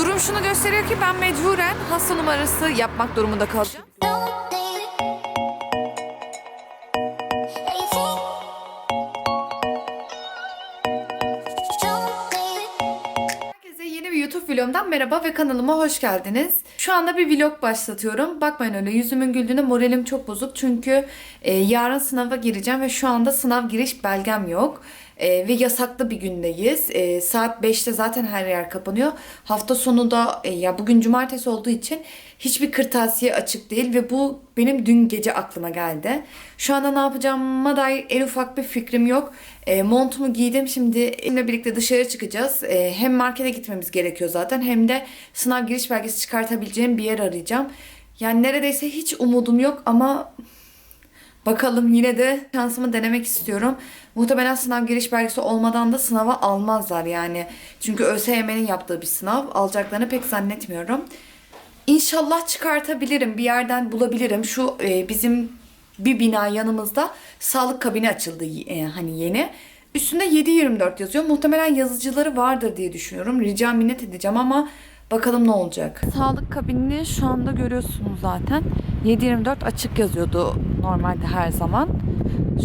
Durum şunu gösteriyor ki ben mecburen hasta numarası yapmak durumunda kalacağım. Herkese yeni bir YouTube vlogumdan merhaba ve kanalıma hoş geldiniz. Şu anda bir vlog başlatıyorum. Bakmayın öyle yüzümün güldüğüne moralim çok bozuk. Çünkü e, yarın sınava gireceğim ve şu anda sınav giriş belgem yok. E, ve yasaklı bir gündeyiz. E, saat 5'te zaten her yer kapanıyor. Hafta sonu da e, ya bugün cumartesi olduğu için hiçbir kırtasiye açık değil ve bu benim dün gece aklıma geldi. Şu anda ne yapacağıma dair en ufak bir fikrim yok. E, montumu giydim. Şimdi elimle birlikte dışarı çıkacağız. E, hem markete gitmemiz gerekiyor zaten hem de sınav giriş belgesi çıkartabileceğim bir yer arayacağım. Yani neredeyse hiç umudum yok ama Bakalım yine de şansımı denemek istiyorum. Muhtemelen sınav giriş belgesi olmadan da sınava almazlar yani. Çünkü ÖSYM'nin yaptığı bir sınav. Alacaklarını pek zannetmiyorum. İnşallah çıkartabilirim. Bir yerden bulabilirim. Şu e, bizim bir bina yanımızda sağlık kabini açıldı e, hani yeni. Üstünde 7-24 yazıyor. Muhtemelen yazıcıları vardır diye düşünüyorum. Rica minnet edeceğim ama bakalım ne olacak. Sağlık kabinini şu anda görüyorsunuz zaten. 7-24 açık yazıyordu normalde her zaman.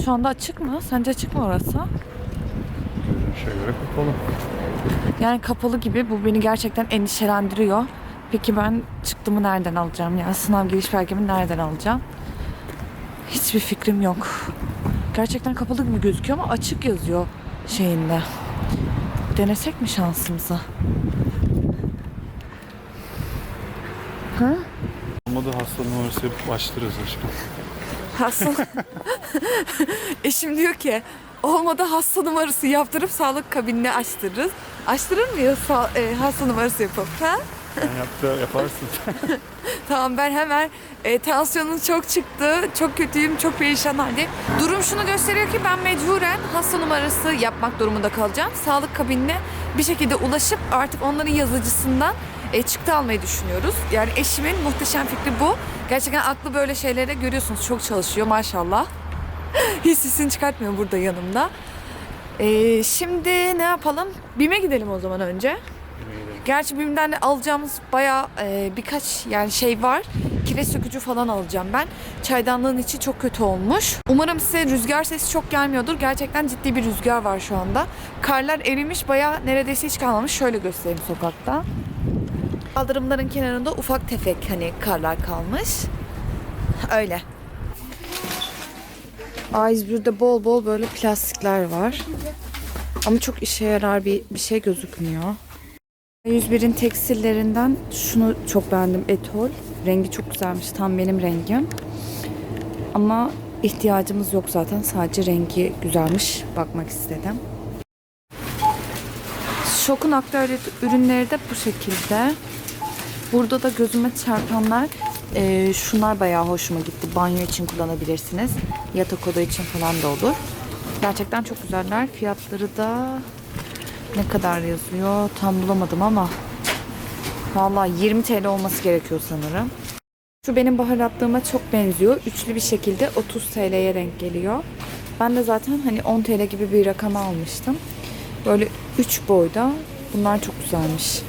Şu anda açık mı? Sence açık mı orası? Şey göre kapalı. Yani kapalı gibi bu beni gerçekten endişelendiriyor. Peki ben çıktımı nereden alacağım ya? Sınav giriş belgemi nereden alacağım? Hiçbir fikrim yok. Gerçekten kapalı gibi gözüküyor ama açık yazıyor şeyinde. Denesek mi şansımızı? Ha? Olmadı hasta numarası yapıp aşkım. Hasta... Eşim diyor ki olmadı hasta numarası yaptırıp sağlık kabinini açtırırız. Açtırır mıyız sa- e, hasta numarası yapıp? Ha? Sen yaptı, yaparsın. Tamam ben hemen e, tansiyonun çok çıktı. Çok kötüyüm, çok perişan haldeyim. Durum şunu gösteriyor ki ben mecburen hasta numarası yapmak durumunda kalacağım. Sağlık kabinine bir şekilde ulaşıp artık onların yazıcısından e, çıktı almayı düşünüyoruz. Yani eşimin muhteşem fikri bu. Gerçekten aklı böyle şeylere görüyorsunuz. Çok çalışıyor maşallah. Hiç sesini çıkartmıyor burada yanımda. E, şimdi ne yapalım? BİM'e gidelim o zaman önce. Gerçi BİM'den de alacağımız bayağı e, birkaç yani şey var. Kireç sökücü falan alacağım ben. Çaydanlığın içi çok kötü olmuş. Umarım size rüzgar sesi çok gelmiyordur. Gerçekten ciddi bir rüzgar var şu anda. Karlar erimiş bayağı neredeyse hiç kalmamış. Şöyle göstereyim sokakta. Kaldırımların kenarında ufak tefek hani karlar kalmış. Öyle. A101'de bol bol böyle plastikler var. Ama çok işe yarar bir, bir şey gözükmüyor. 101'in tekstillerinden şunu çok beğendim. Etol. Rengi çok güzelmiş. Tam benim rengim. Ama ihtiyacımız yok zaten. Sadece rengi güzelmiş. Bakmak istedim. Şokun aktüel ürünleri de bu şekilde. Burada da gözüme çarpanlar e, şunlar bayağı hoşuma gitti. Banyo için kullanabilirsiniz. Yatak oda için falan da olur. Gerçekten çok güzeller. Fiyatları da ne kadar yazıyor tam bulamadım ama Vallahi 20 TL olması gerekiyor sanırım. Şu benim baharatlığıma çok benziyor. Üçlü bir şekilde 30 TL'ye renk geliyor. Ben de zaten hani 10 TL gibi bir rakama almıştım. Böyle 3 boyda. Bunlar çok güzelmiş.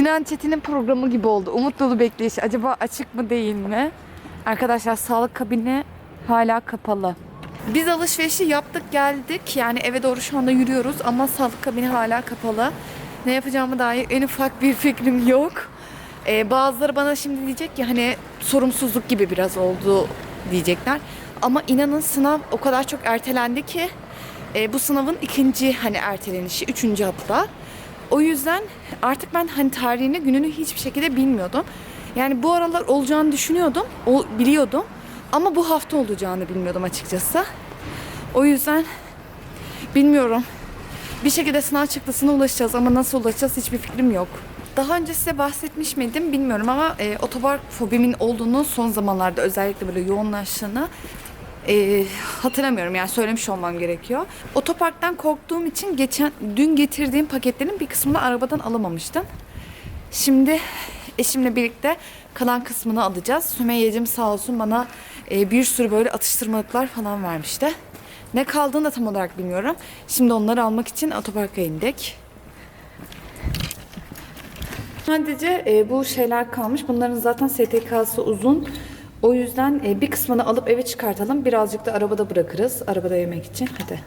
Sinan Çetin'in programı gibi oldu. Umut dolu bekleyiş. Acaba açık mı değil mi? Arkadaşlar sağlık kabini hala kapalı. Biz alışverişi yaptık geldik. Yani eve doğru şu anda yürüyoruz ama sağlık kabini hala kapalı. Ne yapacağımı dair en ufak bir fikrim yok. Ee, bazıları bana şimdi diyecek ki hani sorumsuzluk gibi biraz oldu diyecekler. Ama inanın sınav o kadar çok ertelendi ki e, bu sınavın ikinci hani ertelenişi, üçüncü hatta. O yüzden artık ben hani tarihini, gününü hiçbir şekilde bilmiyordum. Yani bu aralar olacağını düşünüyordum, o, biliyordum. Ama bu hafta olacağını bilmiyordum açıkçası. O yüzden bilmiyorum. Bir şekilde sınav çıktısına ulaşacağız ama nasıl ulaşacağız hiçbir fikrim yok. Daha önce size bahsetmiş miydim bilmiyorum ama e, otopark fobimin olduğunu son zamanlarda özellikle böyle yoğunlaştığını e, hatırlamıyorum yani söylemiş olmam gerekiyor. Otoparktan korktuğum için geçen dün getirdiğim paketlerin bir kısmını arabadan alamamıştım. Şimdi eşimle birlikte kalan kısmını alacağız. Sümeyye'cim sağ olsun bana e, bir sürü böyle atıştırmalıklar falan vermişti. Ne kaldığını da tam olarak bilmiyorum. Şimdi onları almak için otoparka indik. Sadece e, bu şeyler kalmış. Bunların zaten STK'sı uzun. O yüzden e, bir kısmını alıp eve çıkartalım. Birazcık da arabada bırakırız. Arabada yemek için. Hadi.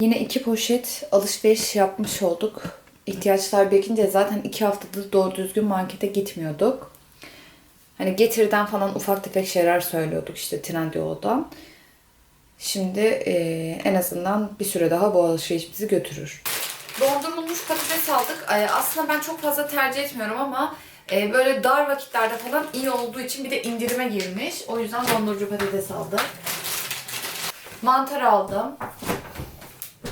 Yine iki poşet alışveriş yapmış olduk. İhtiyaçlar birikince zaten iki haftadır doğru düzgün markete gitmiyorduk. Hani getirden falan ufak tefek şeyler söylüyorduk işte Trendyol'dan. Şimdi e, en azından bir süre daha bu alışveriş bizi götürür. Dondurulmuş patates aldık. Aslında ben çok fazla tercih etmiyorum ama e, böyle dar vakitlerde falan iyi olduğu için bir de indirime girmiş. O yüzden dondurucu patates aldım. Mantar aldım.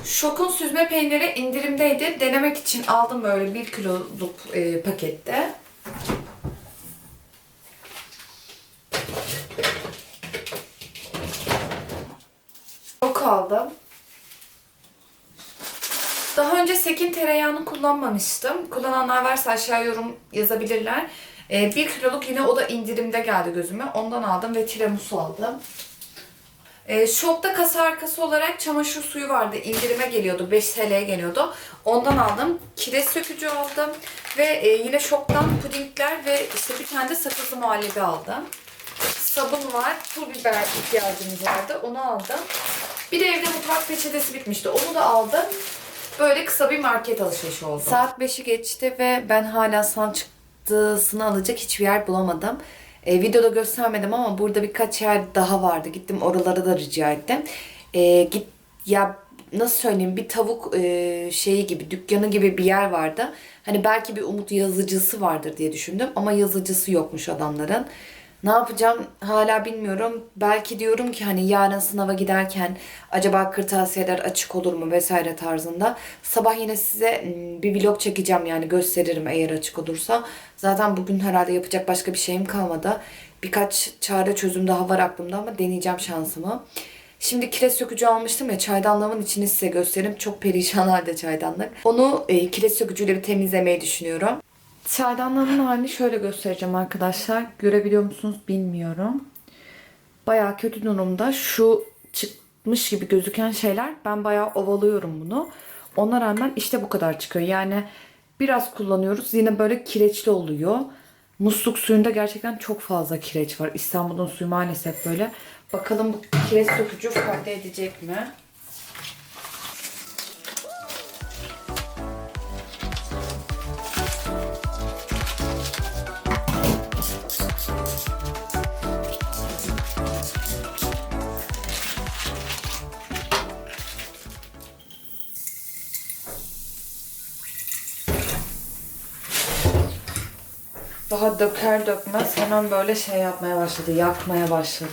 Şokun süzme peyniri indirimdeydi. Denemek için aldım böyle 1 kiloluk e, pakette. Şok aldım. Daha önce Sekin tereyağını kullanmamıştım. Kullananlar varsa aşağı yorum yazabilirler. Ee, 1 kiloluk yine o da indirimde geldi gözüme. Ondan aldım ve tiramisu aldım. Ee, Şok'ta kasa arkası olarak çamaşır suyu vardı. İndirime geliyordu. 5 TL'ye geliyordu. Ondan aldım. Kireç sökücü aldım. Ve e, yine Şok'tan pudingler ve işte bir tane de sakızlı muhallebi aldım. Sabun var. Pul biber ihtiyacımız vardı. Onu aldım. Bir de evde mutfak peçetesi bitmişti. Onu da aldım. Böyle kısa bir market alışverişi oldu. Saat 5'i geçti ve ben hala san çıktısını alacak hiçbir yer bulamadım. E, videoda göstermedim ama burada birkaç yer daha vardı. Gittim oralara da rica ettim. E, git ya nasıl söyleyeyim bir tavuk e, şeyi gibi dükkanı gibi bir yer vardı. Hani belki bir umut yazıcısı vardır diye düşündüm ama yazıcısı yokmuş adamların. Ne yapacağım hala bilmiyorum. Belki diyorum ki hani yarın sınava giderken acaba kırtasiyeler açık olur mu vesaire tarzında. Sabah yine size mm, bir vlog çekeceğim yani gösteririm eğer açık olursa. Zaten bugün herhalde yapacak başka bir şeyim kalmadı. Birkaç çare çözüm daha var aklımda ama deneyeceğim şansımı. Şimdi kireç sökücü almıştım ya çaydanlığımın içini size göstereyim. Çok perişan halde çaydanlık. Onu e, kireç sökücüyle bir temizlemeyi düşünüyorum. Çaydanlığımın halini şöyle göstereceğim arkadaşlar. Görebiliyor musunuz bilmiyorum. Bayağı kötü durumda. Şu çıkmış gibi gözüken şeyler ben bayağı ovalıyorum bunu. Ona rağmen işte bu kadar çıkıyor. Yani biraz kullanıyoruz yine böyle kireçli oluyor. Musluk suyunda gerçekten çok fazla kireç var. İstanbul'un suyu maalesef böyle. Bakalım bu kireç sökücü fayda edecek mi? Daha döker dökmez hemen böyle şey yapmaya başladı. Yakmaya başladı.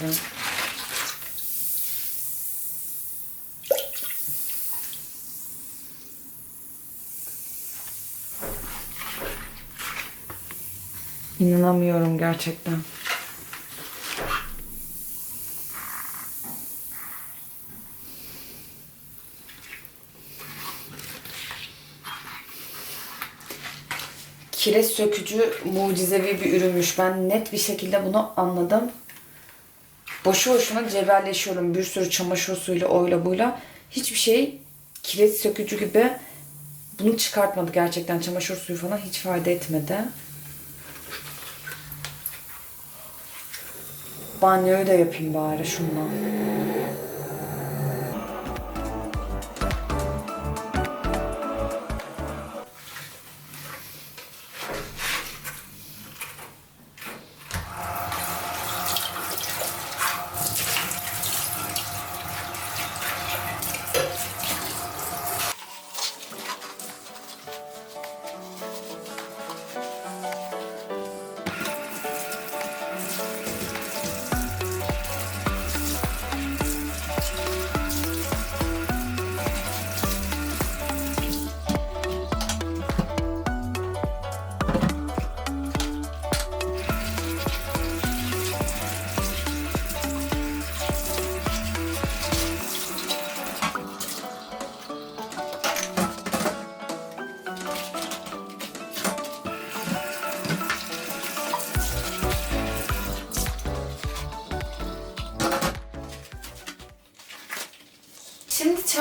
İnanamıyorum gerçekten. Kireç sökücü mucizevi bir ürünmüş. Ben net bir şekilde bunu anladım. Boşu boşuna cebelleşiyorum. Bir sürü çamaşır suyuyla oyla buyla. Hiçbir şey kireç sökücü gibi bunu çıkartmadı gerçekten. Çamaşır suyu falan hiç fayda etmedi. Banyoyu da yapayım bari şundan.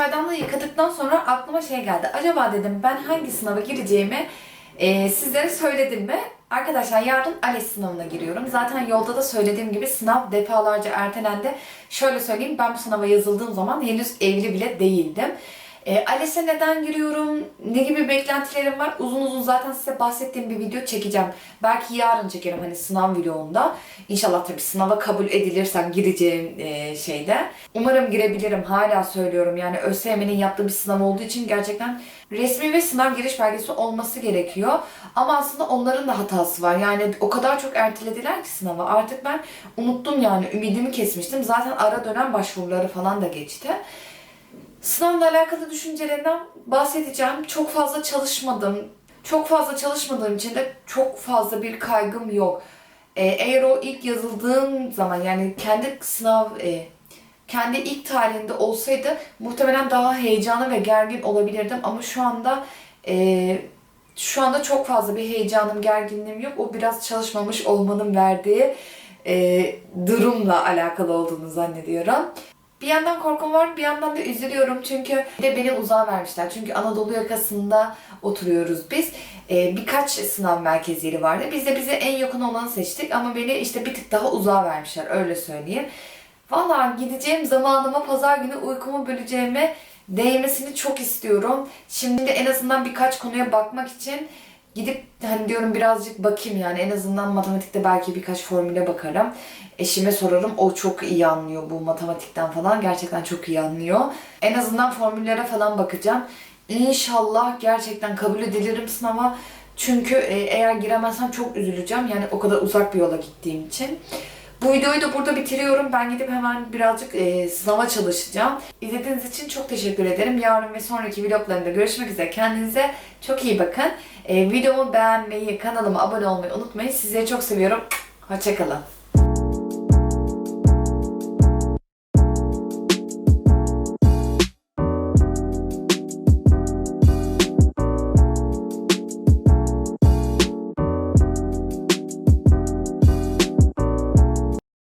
Çaydanlığı yıkadıktan sonra aklıma şey geldi. Acaba dedim ben hangi sınava gireceğimi Ee, sizlere söyledim mi? Arkadaşlar yarın ALES sınavına giriyorum. Zaten yolda da söylediğim gibi sınav defalarca ertelendi. Şöyle söyleyeyim ben bu sınava yazıldığım zaman henüz evli bile değildim. E, ALES'e neden giriyorum? Ne gibi beklentilerim var? Uzun uzun zaten size bahsettiğim bir video çekeceğim. Belki yarın çekerim hani sınav vlogunda. İnşallah tabii sınava kabul edilirsem gireceğim e, şeyde. Umarım girebilirim. Hala söylüyorum. Yani ÖSYM'nin yaptığı bir sınav olduğu için gerçekten resmi ve sınav giriş belgesi olması gerekiyor. Ama aslında onların da hatası var. Yani o kadar çok ertelediler ki sınavı. Artık ben unuttum yani. Ümidimi kesmiştim. Zaten ara dönem başvuruları falan da geçti. Sınavla alakalı düşüncelerimden bahsedeceğim. Çok fazla çalışmadım. Çok fazla çalışmadığım için de çok fazla bir kaygım yok. Ee, eğer o ilk yazıldığım zaman yani kendi sınav e, kendi ilk tarihinde olsaydı muhtemelen daha heyecanlı ve gergin olabilirdim ama şu anda e, şu anda çok fazla bir heyecanım, gerginliğim yok. O biraz çalışmamış olmanın verdiği e, durumla alakalı olduğunu zannediyorum. Bir yandan korkum var, bir yandan da üzülüyorum çünkü de beni uzağa vermişler. Çünkü Anadolu yakasında oturuyoruz biz. Ee, birkaç sınav merkezi yeri vardı. Biz de bize en yakın olanı seçtik ama beni işte bir tık daha uzağa vermişler öyle söyleyeyim. Valla gideceğim zamanıma pazar günü uykumu böleceğime değmesini çok istiyorum. Şimdi en azından birkaç konuya bakmak için gidip hani diyorum birazcık bakayım yani en azından matematikte belki birkaç formüle bakarım. Eşime sorarım o çok iyi anlıyor bu matematikten falan gerçekten çok iyi anlıyor. En azından formüllere falan bakacağım. İnşallah gerçekten kabul edilirim sınava. Çünkü e, eğer giremezsem çok üzüleceğim. Yani o kadar uzak bir yola gittiğim için. Bu videoyu da burada bitiriyorum. Ben gidip hemen birazcık e, sınava çalışacağım. İzlediğiniz için çok teşekkür ederim. Yarın ve sonraki vloglarımda görüşmek üzere. Kendinize çok iyi bakın. E, videomu beğenmeyi, kanalıma abone olmayı unutmayın. Sizleri çok seviyorum. Hoşçakalın.